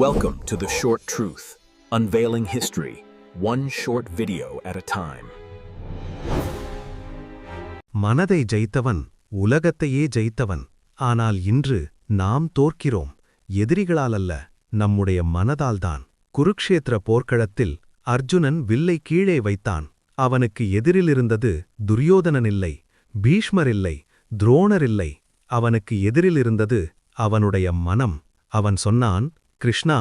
Welcome to The Short Truth, unveiling history, one short video at a time. மனதை ஜெயித்தவன் உலகத்தையே ஜெயித்தவன். ஆனால் இன்று நாம் தோற்கிறோம். எதிரிகளால் அல்ல நம்முடைய மனதால்தான் குருக்ஷேத்திர போர்க்களத்தில் அர்ஜுனன் வில்லை கீழே வைத்தான். அவனுக்கு எதிரிலிருந்தது துரியோதனனில்லை பீஷ்மரில்லை துரோணரில்லை. அவனுக்கு எதிரிலிருந்தது அவனுடைய மனம். அவன் சொன்னான் கிருஷ்ணா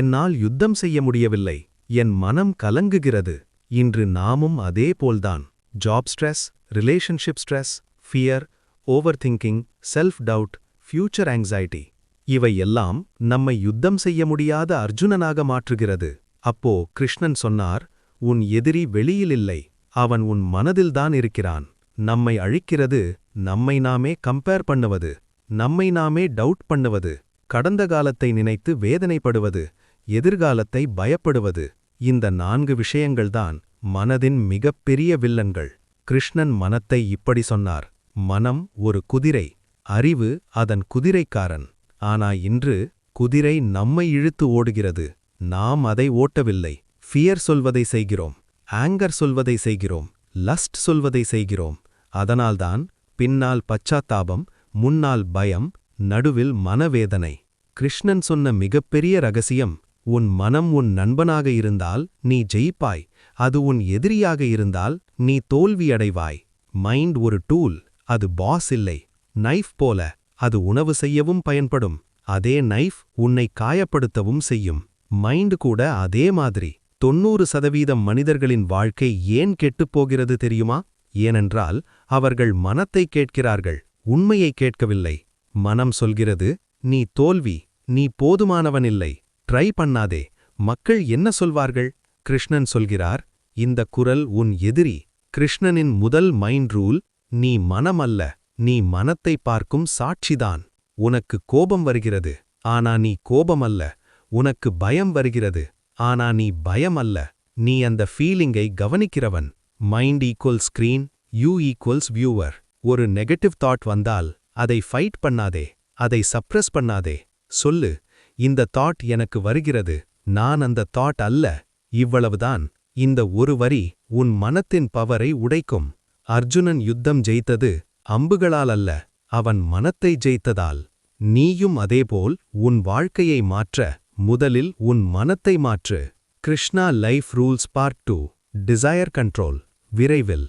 என்னால் யுத்தம் செய்ய முடியவில்லை என் மனம் கலங்குகிறது இன்று நாமும் அதே போல்தான். Job stress relationship stress fear overthinking self doubt future anxiety இவை எல்லாம் நம்மை யுத்தம் செய்ய முடியாத அர்ஜுனனாக மாற்றுகிறது. அப்போ கிருஷ்ணன் சொன்னார் உன் எதிரி வெளியில் இல்லை அவன் உன் மனதில்தான் இருக்கிறான். நம்மை அழிக்கிறது நம்மை நாமே கம்பேர் பண்ணுவது நம்மை நாமே டவுட் பண்ணுவது. கடந்த காலத்தை நினைத்து வேதனைப்படுவது எதிர்காலத்தை பயப்படுவது இந்த நான்கு விஷயங்கள்தான் மனதின் மிகப்பெரிய வில்லன்கள். கிருஷ்ணன் மனத்தை இப்படி சொன்னார் மனம் ஒரு குதிரை அறிவு அதன் குதிரைக்காரன். ஆனா இன்று குதிரை நம்மை இழுத்து ஓடுகிறது நாம் அதை ஓட்டவில்லை. ஃபியர் சொல்வதை செய்கிறோம் ஆங்கர் சொல்வதை செய்கிறோம் லஸ்ட் சொல்வதை செய்கிறோம். அதனால்தான் பின்னால் பச்சாத்தாபம் முன்னால் பயம் நடுவில் மனவேதனை. கிருஷ்ணன் சொன்ன மிகப்பெரிய ரகசியம் உன் மனம் உன் நண்பனாக இருந்தால் நீ ஜெயிப்பாய். அது உன் எதிரியாக இருந்தால் நீ தோல்வியடைவாய். மைண்ட் ஒரு டூல் அது பாஸ் இல்லை. நைஃப் போல அது உணவு செய்யவும் பயன்படும். அதே நைஃப் உன்னை காயப்படுத்தவும் செய்யும். மைண்ட் கூட அதே மாதிரி. தொன்னூறு சதவீதம் மனிதர்களின் வாழ்க்கை ஏன் கெட்டுப்போகிறது தெரியுமா? ஏனென்றால் அவர்கள் மனத்தை கேட்கிறார்கள் உண்மையை கேட்கவில்லை. மனம் சொல்கிறது நீ தோல்வி நீ போதுமானவனில்லை ட்ரை பண்ணாதே மக்கள் என்ன சொல்வார்கள்? கிருஷ்ணன் சொல்கிறார் இந்த குரல் உன் எதிரி கிருஷ்ணனின் முதல் மைண்ட் ரூல் நீ மனம் அல்ல நீ மனத்தை பார்க்கும் சாட்சிதான் உனக்கு கோபம் வருகிறது ஆனா நீ கோபம் அல்ல உனக்கு பயம் வருகிறது ஆனா நீ பயம் அல்ல நீ அந்த ஃபீலிங்கை கவனிக்கிறவன் mind equal screen you equals viewer ஒரு நெகட்டிவ் தாட் வந்தால் அதை ஃபைட் பண்ணாதே அதை சப்ரஸ் பண்ணாதே. சொல்லு இந்த தாட் எனக்கு வருகிறது நான் அந்த தாட் அல்ல இவ்வளவுதான். இந்த ஒரு வரி உன் மனத்தின் பவரை உடைக்கும். அர்ஜுனன் யுத்தம் ஜெயித்தது அம்புகளால் அல்ல அவன் மனத்தை ஜெயித்ததால். நீயும் அதேபோல் உன் வாழ்க்கையை மாற்ற முதலில் உன் மனத்தை மாற்று. Krishna life rules part two desire control விரைவில்.